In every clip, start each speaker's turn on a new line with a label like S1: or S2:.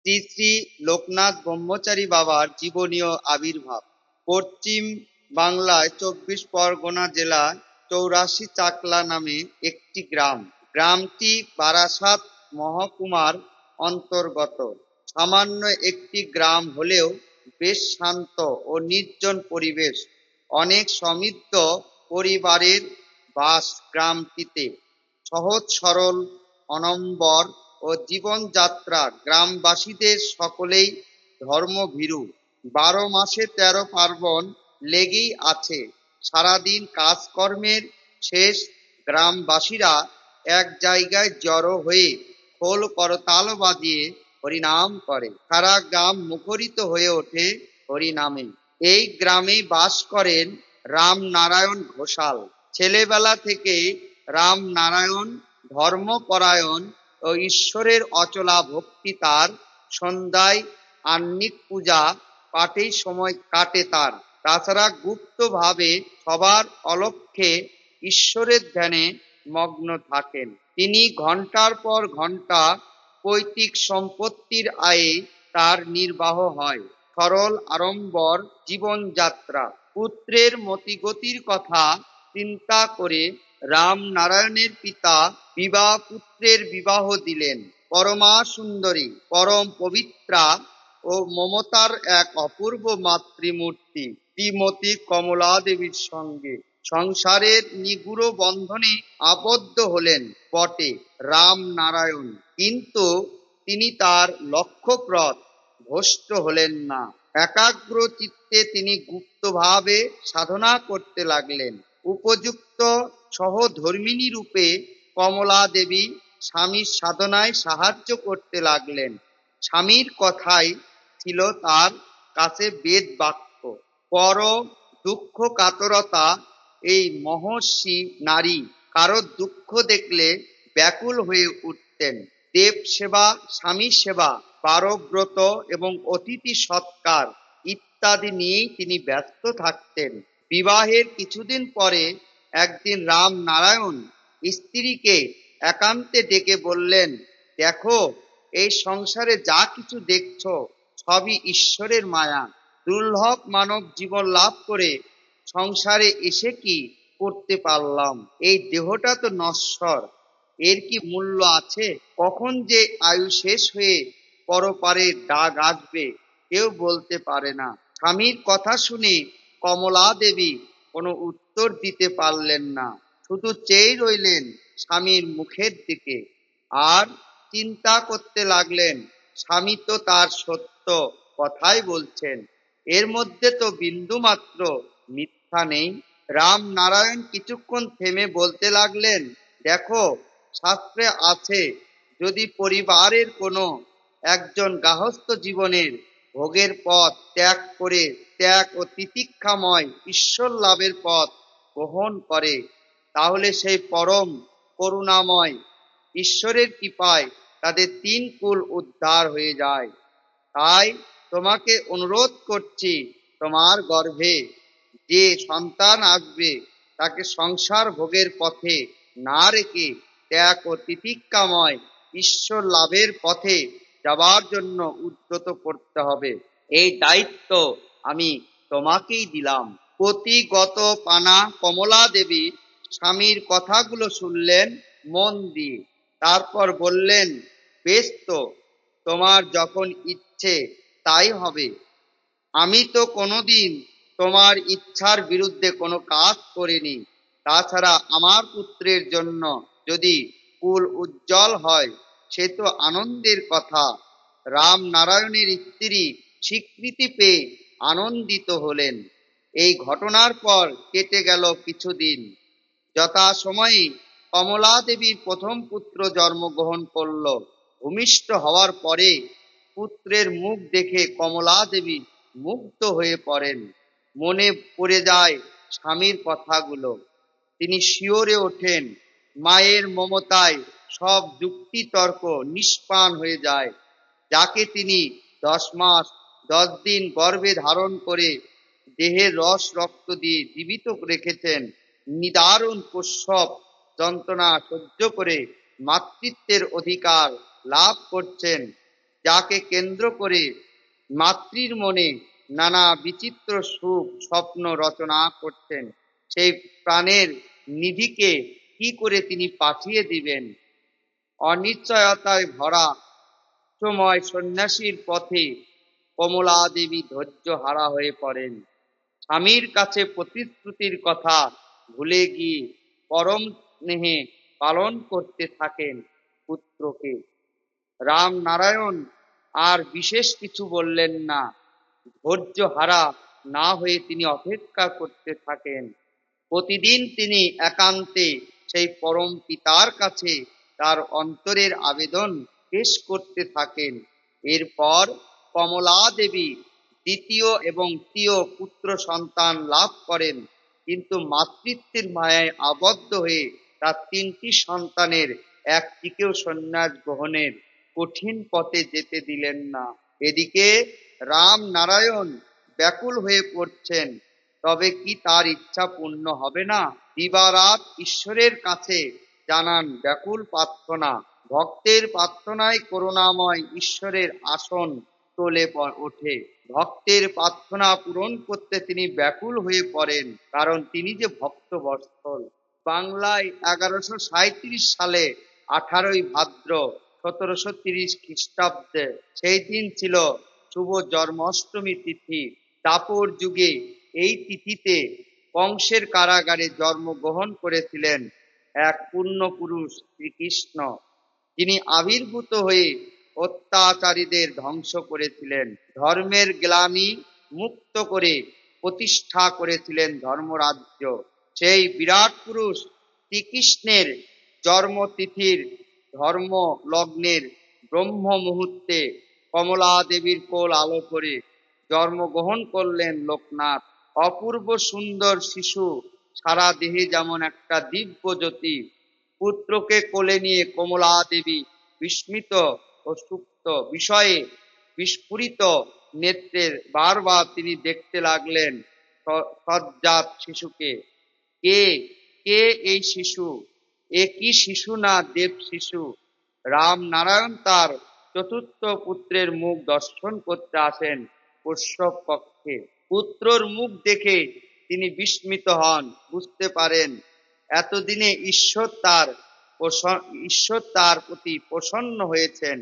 S1: শ্রী শ্রী লোকনাথ ব্রহ্মচারী বাবার জীবনীয় আবির্ভাব। পশ্চিম বাংলায় চব্বিশ পরগনা জেলা চৌরাশি চাকলা নামে একটি গ্রাম। গ্রামটি বারাসাত মহকুমার অন্তর্গত। সামান্য একটি গ্রাম হলেও বেশ শান্ত ও নির্জন পরিবেশ। অনেক সমৃদ্ধ পরিবারের বাস গ্রামটিতে। সহজ সরল, অনম্বর ও জীবনযাত্রা গ্রামবাসীদের সকলেই ধর্মভীরু। বারো মাসে তেরো পার্বণ লেগেই আছে। সারাদিন কাজকর্মের শেষ গ্রামবাসীরা এক জায়গায় জড়ো হয়ে খোল করতাল বাজিয়ে হরিনাম করে। সারা গ্রাম মুখরিত হয়ে ওঠে হরিনামে। এই গ্রামে বাস করেন রামনারায়ণ ঘোষাল। ছেলেবেলা থেকে রামনারায়ণ ধর্মপরায়ণ ঈশ্বরের অচলা ভক্তি তার, সন্ধ্যায় আহ্নিক পূজা পাঠেই সময় কাটে তার। তাছাড়া গুপ্তভাবে সবার অলক্ষ্যে ঈশ্বরের ধ্যানে মগ্ন থাকেন। তিনি ঘণ্টার পর ঘণ্টা পৈতৃক সম্পত্তির আয়ে তার নির্বাহ হয়। সরল আড়ম্বর জীবনযাত্রা। পুত্রের মতিগতির কথা চিন্তা করে রামনারায়ণের পিতা বিবাহ পুত্রের বিবাহ দিলেন। পরমা সুন্দরী পরম পবিত্রা ও মমতার এক অপূর্ব মাতৃমূর্তি শ্রীমতী কমলা দেবীর সঙ্গে। সংসারের নিগুড় বন্ধনে আবদ্ধ হলেন বটে রাম নারায়ণ কিন্তু তিনি তার লক্ষ্যপ্রদ ভ্রষ্ট হলেন না। একাগ্র চিত্তে তিনি গুপ্তভাবে সাধনা করতে লাগলেন। উপযুক্ত সহধর্মিনী রূপে কমলা দেবী স্বামীর সাধনায় সাহায্য করতে লাগলেন। স্বামীর কথাই ছিল তার কাছে বেদ বাক্য পর দুঃখ কাতরতা, এই মহর্ষি নারী কারও দুঃখ দেখলে ব্যাকুল হয়ে উঠতেন। দেব সেবা স্বামী সেবা, পারব্রত এবং অতিথি সৎকার ইত্যাদি নিয়েই তিনি ব্যস্ত থাকতেন। বিবাহের কিছুদিন পরে একদিন রাম নারায়ণ স্ত্রীকে একান্তে ডেকে বললেন, দেখো, এই সংসারে যা কিছু দেখছ সবই ঈশ্বরের মায়া। দুর্লভ মানব জীবন লাভ করে সংসারে এসে কি করতে পারলাম? এই দেহটা তো নশ্বর। এর কি মূল্য আছে? কখন যে আয়ু শেষ হয়ে পরপারে ডাক আসবে, কেউ বলতে পারে না। স্বামীর কথা শুনে কমলা দেবী কোনো উত্তর দিতে পারলেন না। শুধু চেয়ে রইলেন স্বামীর মুখের দিকে। আর চিন্তা করতে লাগলেন, স্বামী তো তার সত্য কথাই বলছেন। এর মধ্যে তো বিন্দু মাত্র মিথ্যা নেই। রাম নারায়ণ কিছুক্ষণ থেমে বলতে লাগলেন, দেখো, শাস্ত্রে আছে, যদি পরিবারের কোনো একজন গাহস্থ জীবনের ভোগের পথ ত্যাগ করে, ত্যাগ ও তিতিক্ষাময় ঈশ্বর লাভের পথ গ্রহণ করে, তাহলে সেই পরম করুণাময় ঈশ্বরের কৃপায় তাদের তিন কুল উদ্ধার হয়ে যায়। তাই তোমাকে অনুরোধ করছি, তোমার গর্ভে যে সন্তান আসবে, তাকে সংসার ভোগের পথে না রেখে ত্যাগ ও তিতিক্ষাময় ঈশ্বর লাভের পথে যাবার জন্য উদ্যত করতে হবে। এই দায়িত্ব আমি তোমাকেই দিলাম। প্রতিগত পানা কমলা দেবী স্বামীর কথাগুলো শুনলেন, মন দিয়ে। তারপর বললেন, বেশ তো, তোমার যখন ইচ্ছে তাই হবে। আমি তো কোনোদিন তোমার ইচ্ছার বিরুদ্ধে কোনো কাজ করিনি। তাছাড়া আমার পুত্রের জন্য যদি কুল উজ্জ্বল হয়, সে তো আনন্দের কথা। রাম নারায়ণের স্ত্রী স্বীকৃতি পেয়ে আনন্দিত হলেন। এই ঘটনার পর কেটে গেল কিছুদিন। যথা সময়ে কমলা দেবীর প্রথম পুত্র জন্মগ্রহণ করল। ভূমিষ্ঠ হওয়ার পরে পুত্রের মুখ দেখে কমলা দেবী মুগ্ধ হয়ে পড়েন। মনে পড়ে যায় স্বামীর কথাগুলো। তিনি শিওরে ওঠেন, মায়ের মমতায় সব যুক্তি তর্ক নিষ্পান হয়ে যায়, যাকে তিনি দশ মাস, দশ দিন গর্ভে ধারণ করে দেহের রস রক্ত দিয়ে জীবিত রেখেছেন। নিদারুণ প্রসব যন্ত্রণা সহ্য করে মাতৃত্বের অধিকার লাভ করছেন, যাকে কেন্দ্র করে মাতৃর মনে নানা বিচিত্র সুখ স্বপ্ন রচনা করছেন। সেই প্রাণের নিধিকে কি করে তিনি পাঠিয়ে দিবেন? অনিশ্চয়তায় ভরা সময় সন্ন্যাসীর পথে কমলা দেবী ধৈর্য হারা হয়ে পড়েন। স্বামীর কাছে প্রতিশ্রুতির কথা ভুলে গিয়ে পরম স্নেহে পালন করতে থাকেন পুত্রকে। রাম নারায়ণ আর বিশেষ কিছু বললেন না। ধৈর্য হারা না হয়ে তিনি অপেক্ষা করতে থাকেন। প্রতিদিন তিনি একান্তে সেই পরম পিতার কাছে তার অন্তরের আবেদন পেশ করতে থাকেন। এরপর কমলা দেবী দ্বিতীয় এবং তৃতীয় পুত্র সন্তান লাভ করেন। কিন্তু মাতৃত্বের মায়ায় আবদ্ধ হয়ে তার তিনটি সন্তানের একটিকেও সন্ন্যাস গ্রহণের কঠিন পথে যেতে দিলেন না। এদিকে রাম নারায়ণ ব্যাকুল হয়ে পড়ছেন, তবে কি তার ইচ্ছা পূর্ণ হবে না? দিবারাত ঈশ্বরের কাছে জানান ব্যাকুল প্রার্থনা। ভক্তের প্রার্থনায় করুণাময় ঈশ্বরের আসন তোলে ওঠে। ভক্তের প্রার্থনা পূরণ করতে তিনি ব্যাকুল হয়ে পড়েন, কারণ তিনি যে ভক্ত বৎসল বাংলায় এগারোশো সাঁত্রিশ সালে আঠারোই ভাদ্র সতেরোশো তিরিশ খ্রিস্টাব্দে সেই দিন ছিল শুভ জন্মাষ্টমী তিথি। দাপর যুগে এই তিথিতে কংসের কারাগারে জন্মগ্রহণ করেছিলেন এক পূর্ণ পুরুষ শ্রীকৃষ্ণ। যিনি আবির্ভূত হয়ে অত্যাচারীদের ধ্বংস করেছিলেন। ধর্মের গ্লানি মুক্ত করে প্রতিষ্ঠা করেছিলেন ধর্মরাজ্য। সেই বিরাট পুরুষ শ্রীকৃষ্ণের জন্মতিথির ধর্ম লগ্নের ব্রহ্ম মুহূর্তে কমলা দেবীর কোল আলো করে জন্মগ্রহণ করলেন লোকনাথ। অপূর্ব সুন্দর শিশু, সারা দেহে যেমন একটা দিব্য জ্যোতি পুত্রকে কোলে নিয়ে কমলা দেবী বিস্মিত ও সুপ্ত বিষয়ে বিস্ফুরিত নেত্রের বারবার তিনি দেখতে লাগলেন সজ্জাত শিশুকে। কে কে এই শিশু? এ কি শিশু না দেব শিশু? রাম নারায়ণ তার চতুর্থ পুত্রের মুখ দর্শন করতে আসেন কশ্যপ পক্ষে পুত্রর মুখ দেখে তিনি বিস্মিত হন, বুঝতে পারেন এতদিনে ঈশ্বর তার ঈশ্বর তার প্রতি প্রসন্ন হয়েছেন।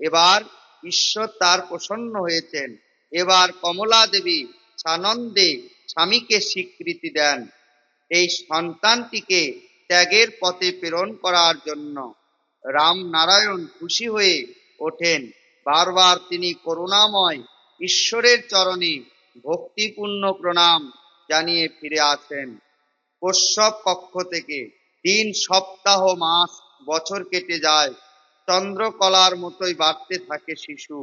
S1: এবার ঈশ্বর তার প্রসন্ন হয়েছেন। এবার কমলা দেবী সানন্দে স্বামীকে স্বীকৃতি দেন এই সন্তানটিকে ত্যাগের পথে প্রেরণ করার জন্য। রাম নারায়ণ খুশি হয়ে ওঠেন। বারবার তিনি করুণাময় ঈশ্বরের চরণে ভক্তিপূর্ণ প্রণাম জানিয়ে ফিরে আসেন। কশ্যপ কক্ষ থেকে তিন সপ্তাহ মাস বছর কেটে যায়। চন্দ্রকলার মতোই বাড়তে থাকে শিশু।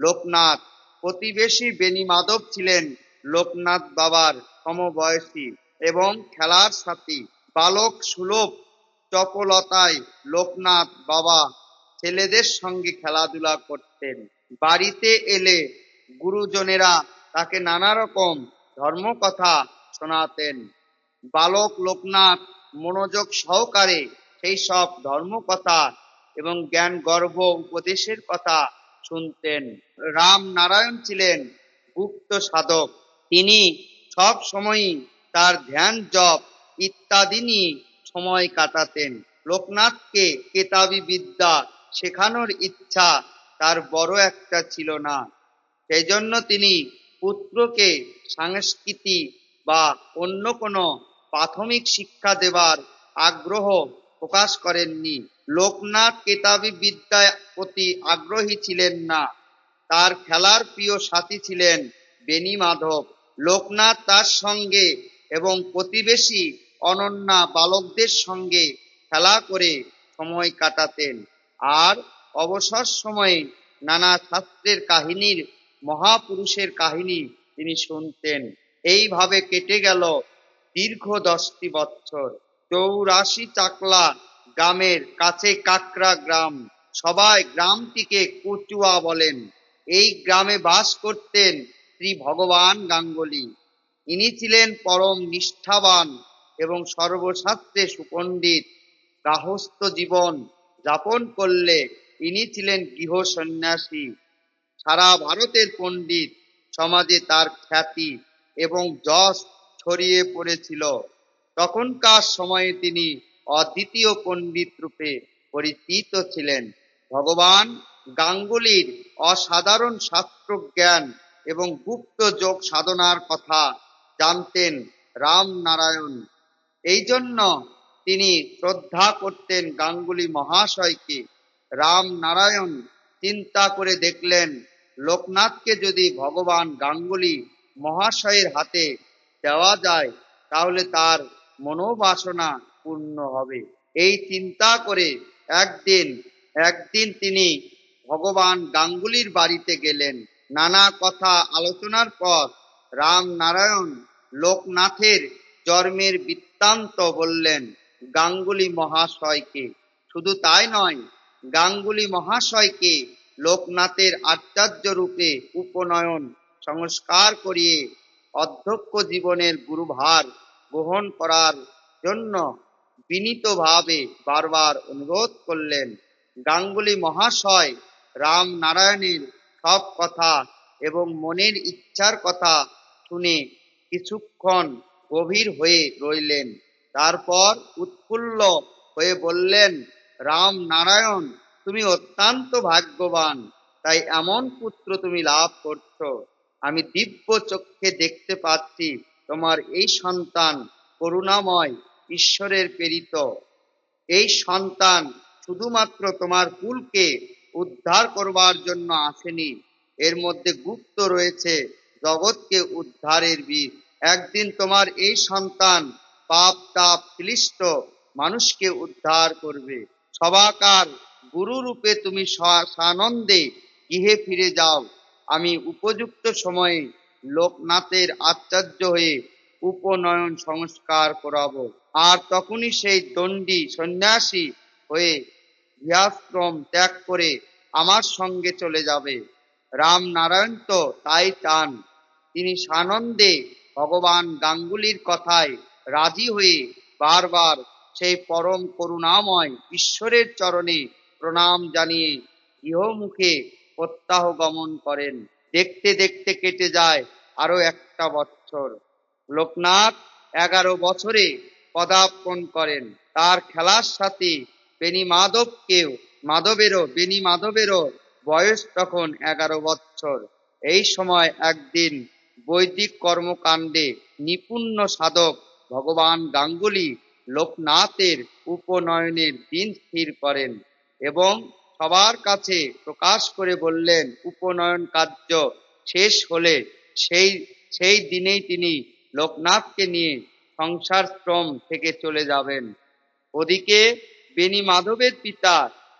S1: লোকনাথ, প্রতিবেশী বেনি মাধব ছিলেন লোকনাথ বাবার সমবয়সী এবং খেলার সাথী। বালক সুলভ চপলতায় লোকনাথ বাবা ছেলেদের সঙ্গে খেলাধুলা করতেন। বাড়িতে এলে গুরুজনেরা তাকে নানা রকম ধর্মকথা শোনাতেন। বালক লোকনাথ মনোযোগ সহকারে সেই সব ধর্মকথা এবং জ্ঞান গর্ভ উপদেশের কথা শুনতেন। রাম নারায়ণ ছিলেন গুপ্ত সাধক। তিনি সব সময়ই তার ধ্যান, জপ ইত্যাদি নিয়ে সময় কাটাতেন। লোকনাথকে কেতাবি বিদ্যা শেখানোর ইচ্ছা তার বড় একটা ছিল না। সেই জন্য তিনি পুত্রকে সংস্কৃতি বা অন্য কোনো প্রাথমিক শিক্ষা দেবার আগ্রহ প্রকাশ করেননি। লোকনাথ কেতাবি বিদ্যায় প্রতি আগ্রহী ছিলেন না। তার খেলার প্রিয় সাথী ছিলেন বেনি মাধব। লোকনাথ তার সঙ্গে এবং প্রতিবেশী অনন্যা বালকদের সঙ্গে খেলা করে সময় কাটাতেন। আর অবসর সময়ে নানা শাস্ত্রের কাহিনীর, মহাপুরুষের কাহিনী তিনি শুনতেন। এইভাবে কেটে গেল দীর্ঘ দশটি বছর চৌরাশি চাকলা গ্রামের কাছে কাকরা গ্রাম। সবাই গ্রামটিকে কচুয়া বলেন। এই গ্রামে বাস করতেন শ্রী ভগবান গাঙ্গুলি। ইনি ছিলেন পরম নিষ্ঠাবান এবং সর্বশাস্ত্রে সুপণ্ডিত। গাহস্থ জীবন যাপন করলে ইনি ছিলেন গৃহ সন্ন্যাসী। সারা ভারতের পণ্ডিত সমাজে তার খ্যাতি এবং যশ ছড়িয়ে পড়েছিল। তখনকার সময়ে তিনি অদ্বিতীয় পণ্ডিত রূপে পরিচিত ছিলেন। ভগবান গাঙ্গুলির অসাধারণ শাস্ত্র জ্ঞান এবং গুপ্ত যোগ সাধনার কথা জানতেন রামনারায়ণ। এই জন্য তিনি শ্রদ্ধা করতেন গাঙ্গুলি মহাশয়কে। রামনারায়ণ চিন্তা করে দেখলেন, লোকনাথকে যদি ভগবান গাঙ্গুলি মহাশয়ের হাতে দেওয়া যায়, তাহলে তার মনোবাসনা পূর্ণ হবে। এই চিন্তা করে একদিন একদিন তিনি ভগবান গাঙ্গুলির বাড়িতে গেলেন। নানা কথা আলোচনার পর রামনারায়ণ লোকনাথের জন্মের বৃত্তান্ত বললেন, গাঙ্গুলি মহাশয়কে। শুধু তাই নয়, গাঙ্গুলি মহাশয়কে লোকনাথের আচার্য রূপে উপনয়ন সংস্কার করিয়ে অধ্যক্ষ জীবনের গুরুভার গ্রহণ করার জন্য বিনীতভাবে বারবার অনুরোধ করলেন। গাঙ্গুলি মহাশয় রাম নারায়ণের সব কথা এবং মনের ইচ্ছার কথা শুনে কিছুক্ষণ গভীর হয়ে রইলেন। তারপর উৎফুল্ল হয়ে বললেন, রাম নারায়ণ, তুমি অত্যন্ত ভাগ্যবান। তাই এমন পুত্র তুমি লাভ করছ। আমি দিব্য চক্ষে দেখতে পাচ্ছি তোমার এই সন্তান করুণাময় ঈশ্বরের প্রেরিত। এই সন্তান শুধুমাত্র তোমার কুলকে উদ্ধার করবার জন্য আসেনি। এর মধ্যে গুপ্ত রয়েছে জগৎকে উদ্ধারের বীর। একদিন তোমার এই সন্তান পাপ, তাপ, ক্লিষ্ট মানুষকে উদ্ধার করবে। সবাকার গুরু রূপে তুমি সানন্দে গৃহে ফিরে যাও। আমি উপযুক্ত সময়ে লোকনাথের আচার্য হয়ে উপনয়ন সংস্কার করাবো। আর তখনই সেই দণ্ডী সন্ন্যাসী হয়ে গৃহাশ্রম ত্যাগ করে আমার সঙ্গে চলে যাবে। রাম নারায়ণ তো তাই চান। তিনি সানন্দে ভগবান গাঙ্গুলির কথায় রাজি হয়ে বারবার সেই পরম করুণাময় ঈশ্বরের চরণে প্রণাম জানিয়ে ইহমুখে প্রত্যাহ গমন করেন। দেখতে দেখতে কেটে যায় আরও একটা বছর। লোকনাথ এগারো বছরে পদার্পণ করেন। তার খেলার সাথে বেনি মাধবকেও, মাধবেরও বেনি মাধবেরও বয়স তখন এগারো বছর। এই সময় একদিন বৈদিক কর্মকাণ্ডে নিপুণ্য সাধক ভগবান গাঙ্গুলি লোকনাথের উপনয়নের দিন স্থির করেন এবং সবার কাছে প্রকাশ করে বললেন, উপনয়ন কার্য শেষ হলে সেই সেই দিনেই তিনি লোকনাথকে নিয়ে সংসার শ্রম থেকে চলে যাবেন। ওদিকে বেনি মাধবের পিতা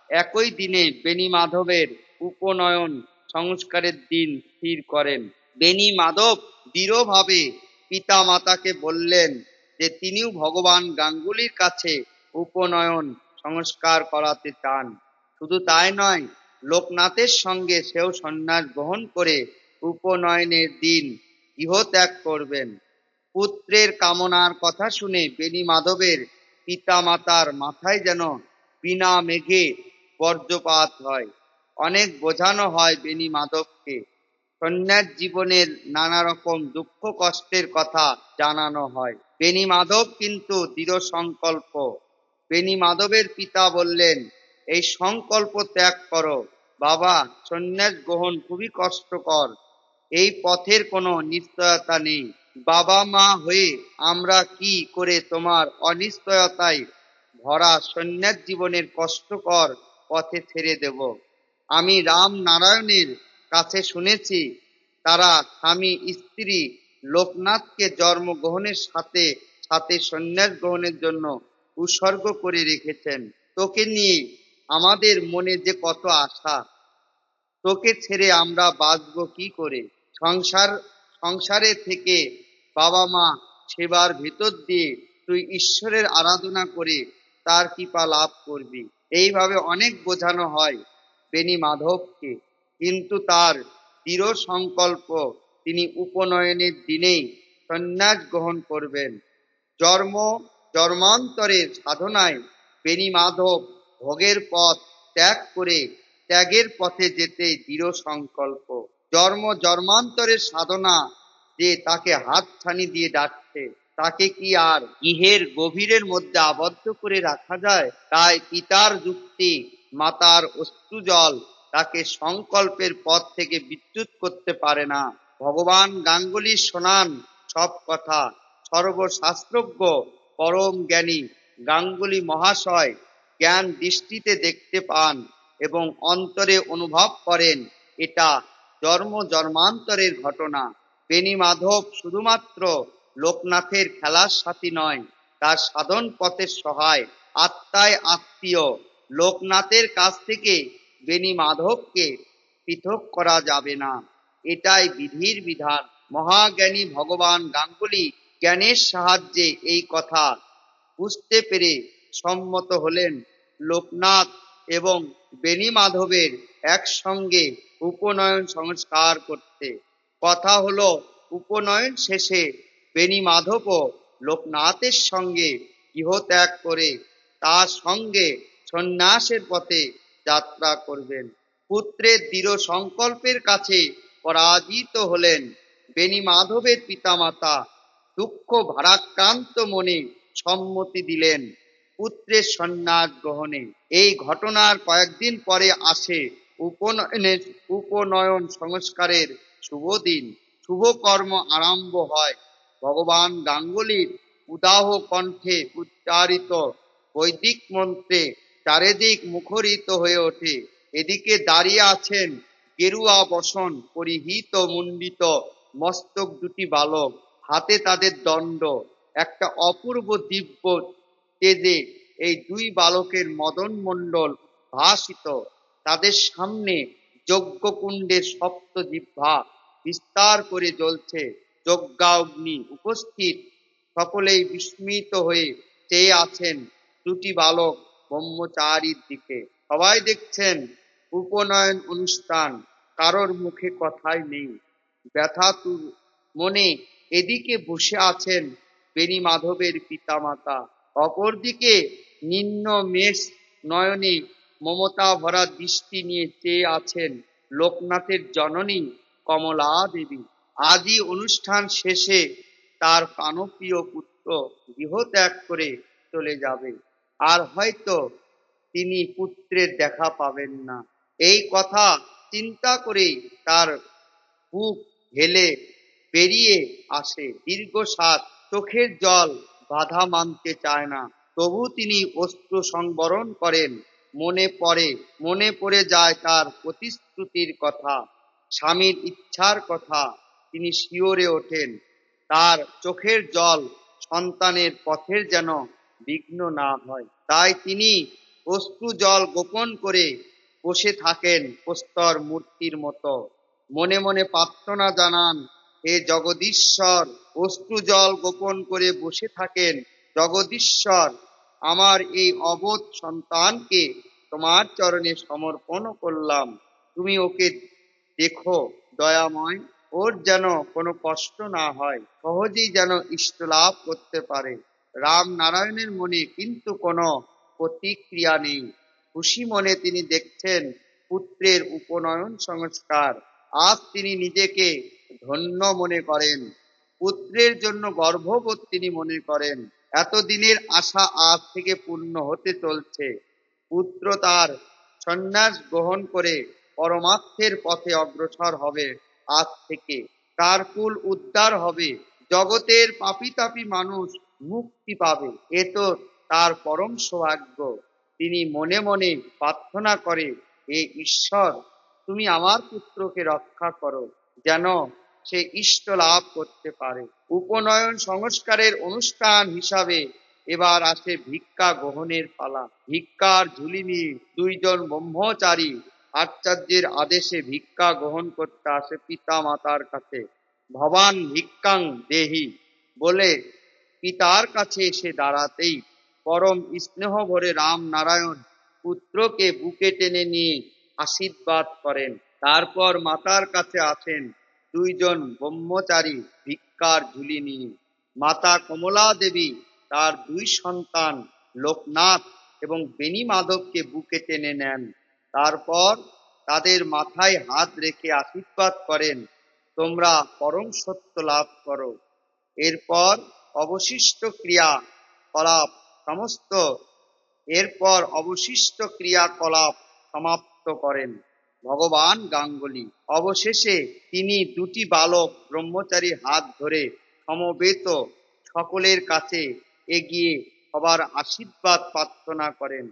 S1: একই দিনে বেনি মাধবের উপনয়ন সংস্কারের দিন স্থির করেন। বেনি মাধব দৃঢ়ভাবে পিতা মাতাকে বললেন যে, তিনিও ভগবান গাঙ্গুলির কাছে উপনয়ন সংস্কার করাতে চান। শুধু তাই নয়, লোকনাথের সঙ্গে সেও সন্ন্যাস গ্রহণ করে উপনয়নের দিন ইহত্যাগ করবেন। পুত্রের কামনার কথা শুনে বেনি মাধবের পিতা মাতার মাথায় যেন বিনা মেঘে বর্জ্যপাত হয়। অনেক বোঝানো হয় বেনি মাধবকে সন্ন্যাস জীবনের নানা রকম দুঃখ কষ্টের কথা জানানো হয়। বেনি মাধব কিন্তু দৃঢ় সংকল্প বেনি মাধবের পিতা বললেন এই সংকল্প ত্যাগ করো। বাবা, সন্ন্যাস গ্রহণ খুবই কষ্টকর। এই পথের কোনো নিশ্চয়তা নেই। বাবা মা হয়ে আমরা কি করে তোমার অনিশ্চয়তায় ভরা সন্ন্যাস জীবনের কষ্টকর পথে ছেড়ে দেব? আমি রাম নারায়ণের কাছে শুনেছি, তারা স্বামী স্ত্রী লোকনাথকে জন্মগ্রহণের সাথে সাথে সন্ন্যাস গ্রহণের জন্য উৎসর্গ করে রেখেছেন। তোকে নিয়ে আমাদের মনে যে কত আশা, তোকে ছেড়ে আমরা বাঁচবো কি করে? সংসার, সংসারে থেকে বাবা মা সেবার ভেতর দিয়ে তুই ঈশ্বরের আরাধনা করে তার কৃপা লাভ করবি। এইভাবে অনেক বোঝানো হয় বেনি মাধবকে কিন্তু তার দৃঢ় সংকল্প তিনি উপনয়নের দিনেই সন্ন্যাস গ্রহণ করবেন। জন্ম, জন্মান্তরের সাধনায় বেনি মাধব ভোগের পথ ত্যাগ করে ত্যাগের পথে যেতে দৃঢ় সংকল্প। জন্ম, জন্মান্তরের সাধনা যে তাকে হাতছানি দিয়ে ডাকছে, তাকে কি আর গৃহের গভীরের মধ্যে আবদ্ধ করে রাখা যায়? তাই পিতার যুক্তি, মাতার অশ্রুজল তাকে সংকল্পের পথ থেকে বিদ্যুৎ করতে পারে না। ভগবান গাঙ্গুলি শোনান সব কথা। সর্বশাস্ত্রজ্ঞ, পরম জ্ঞানী গাঙ্গুলি মহাশয় জ্ঞান দৃষ্টিতে দেখতে পান এবং অন্তরে অনুভব করেন, এটা জন্ম জন্মান্তরের ঘটনা। বেনি মাধব শুধুমাত্র লোকনাথের খেলার সাথী নয়, তার সাধন পথের সহায়, আত্মায় আত্মীয়। লোকনাথের কাছ থেকে বেনি মাধবকে পৃথক করা যাবে না। এটাই বিধির বিধান। মহাজ্ঞানী ভগবান গাঙ্গুলি জ্ঞানের সাহায্যে এই কথা বুঝতে পেরে সম্মত হলেন লোকনাথ এবং বেনি মাধবের একসঙ্গে উপনয়ন সংস্কার করতে। কথা হলো, উপনয়ন শেষে বেনি মাধবও লোকনাথের সঙ্গে গৃহত্যাগ করে তার সঙ্গে সন্ন্যাসের পথে যাত্রা করবেন। পুত্রের দৃঢ় সংকল্পের কাছে পরাজিত হলেন বেনি মাধবের পিতামাতা দুঃখ ভারাক্রান্ত মনে সম্মতি দিলেন। পুত্রের সন্ন্যাস গ্রহণে। এই ঘটনার কয়েকদিন পরে আসে উপনয়নের উপনয়ন সংস্কারের শুভ দিন শুভ কর্ম আরম্ভ হয়। ভগবান গাঙ্গুলির উদাহ কণ্ঠে উচ্চারিত বৈদিক মন্ত্রে চারিদিক মুখরিত হয়ে ওঠে। এদিকে দাঁড়িয়ে আছেন গেরুয়া বসন পরিহিত মুন্ডিত মস্তক দুটি বালক। হাতে তাদের দণ্ড। একটা অপূর্ব দিব্য তেজে এই দুই বালকের মদন মণ্ডল ভাসিত, তাদের সামনে যজ্ঞকুণ্ডের সপ্ত জিহ্বা বিস্তার করে জ্বলছে। যজ্ঞাগ্নি উপস্থিত। সকলেই বিস্মিত হয়ে চেয়ে আছেন দুটি বালক ব্রহ্মচারীর দিকে। সবাই দেখছেন উপনয়ন অনুষ্ঠান, কারোর মুখে কথাই নেই। ব্যথাতুর মনে এদিকে বসে আছেন বেনি মাধবের পিতামাতা। অপরদিকে নিম্ন মেষ নয়নে মমতা ভরা দৃষ্টি নিয়ে চেয়ে আছেন লোকনাথের জননী কমলা দেবী আদি অনুষ্ঠান শেষে তার প্রাণপ্রিয় পুত্র গৃহত্যাগ করে চলে যাবে। আর হয়তো তিনি পুত্রের দেখা পাবেন না। এই কথা চিন্তা করে তার বুক হেলে বেরিয়ে আসে। দীর্ঘ সাত চোখের জল বাধা মানতে চায় না। তবু তিনি অস্ত্র সংবরণ করেন। মনে পড়ে মনে পড়ে যায় তার প্রতিশ্রুতির কথা, স্বামীর ইচ্ছার কথা। তিনি শিওরে ওঠেন, তার চোখের জল সন্তানের পথের যেন বিঘ্ন না হয়। তাই তিনি অশ্রু জল গোপন করে বসে থাকেন প্রস্তর মূর্তির মতো। মনে মনে প্রার্থনা জানান হে জগদীশ্বর অশ্রু জল গোপন করে বসে থাকেন। জগদীশ্বর, আমার এই অবোধ সন্তানকে তোমার চরণে সমর্পণ করলাম। তুমি ওকে দেখো, দয়াময়, ওর যেন কোনো কষ্ট না হয়, সহজেই যেন ইষ্ট লাভ করতে পারে। রাম নারায়ণের মনে কিন্তু কোনো প্রতিক্রিয়া নেই। খুশি মনে তিনি দেখছেন পুত্রের উপনয়ন সংস্কার। আজ তিনি নিজেকে ধন্য মনে করেন। পুত্রের জন্য গর্ভবোধ তিনি মনে করেন। এতদিনের আশা আজ থেকে পূর্ণ হতে চলছে। পুত্র তার সন্ন্যাস গ্রহণ করে পরমার্থের পথে অগ্রসর হবে আজ থেকে। তার কুল উদ্ধার হবে। জগতের পাপি তাপি মানুষ মুক্তি পাবে। এ তো তার পরম সৌভাগ্য। তিনি মনে মনে প্রার্থনা করে, হে ঈশ্বর, তুমি আমার পুত্রকে রক্ষা করো। যেন সে ইষ্ট লাভ করতে পারে। উপনয়ন সংস্কারের অনুষ্ঠান হিসাবে এবার আসে ভিক্ষা গ্রহণের পালা। ভিক্ষার ঝুলি নিয়ে দুইজন ব্রহ্মচারী আচার্যের আদেশে ভিক্ষা গ্রহণ করতে আসে পিতা মাতার কাছে। ভবান ভিক্ষাং দেহি বলে পিতার কাছে এসে দাঁড়াতেই পরম স্নেহ ভরে রাম নারায়ণ পুত্রকে বুকে টেনে নিয়ে আশীর্বাদ করেন। তারপর মাতার কাছে আসেন দুইজন ব্রহ্মচারী ভিক্ষার ঝুলি নিয়ে। মাতা কমলা দেবী, তার দুই সন্তান লোকনাথ এবং বেনি মাধবকে বুকে টেনে নেন। তারপর তাদের মাথায় হাত রেখে আশীর্বাদ করেন, তোমরা পরম সত্য লাভ করো। এরপর অবশিষ্ট ক্রিয়া কলাপ সমস্ত, এরপর অবশিষ্ট ক্রিয়াকলাপ সমাপ্ত করেন। ভগবান গাঙ্গুলি। অবশেষে তিনি দুটি বালক ব্রহ্মচারী হাত ধরে সমবেত সকলের কাছে এগিয়ে সবার আশীর্বাদ প্রার্থনা করেন।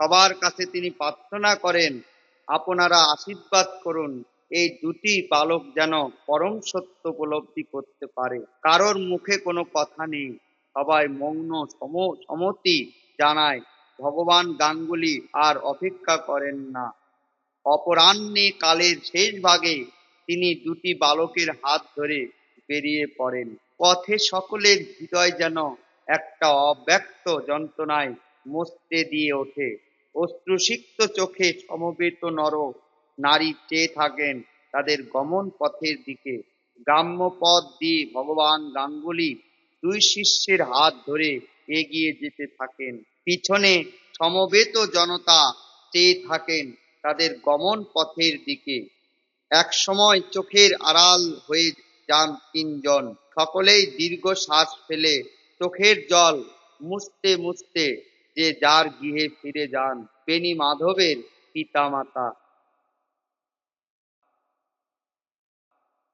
S1: সবার কাছে তিনি প্রার্থনা করেন, আপনারা আশীর্বাদ করুন, এই দুটি বালক যেন পরম সত্য উপলব্ধি করতে পারে। কারোর মুখে কোনো কথা নেই। সবাই মগ্ন সম সম্মতি জানায়, ভগবান গাঙ্গুলি আর অপেক্ষা করেন না। অপরাহ্নে কালের শেষ ভাগে তিনি দুটি বালকের হাত ধরে বেরিয়ে পড়েন। পথে সকলের হৃদয় যেন একটা অব্যক্ত যন্ত্রণায় মস্তে দিয়ে ওঠে। অশ্রুসিক্ত চোখে সমবেত নর নারী চেয়ে থাকেন তাদের গমন পথের দিকে। গ্রাম্য পথ দিয়ে ভগবান গাঙ্গুলি দুই শিষ্যের হাত ধরে এগিয়ে যেতে থাকেন। পিছনে সমবেত জনতা চেয়ে থাকেন তাদের গমন পথের দিকে। এক সময় চোখের আড়াল হয়ে যান তিনজন। সকলেই দীর্ঘ শ্বাস ফেলে চোখের জল মুছতে মুছতে যে যার গৃহে ফিরে যান। বেনি মাধবের পিতামাতা।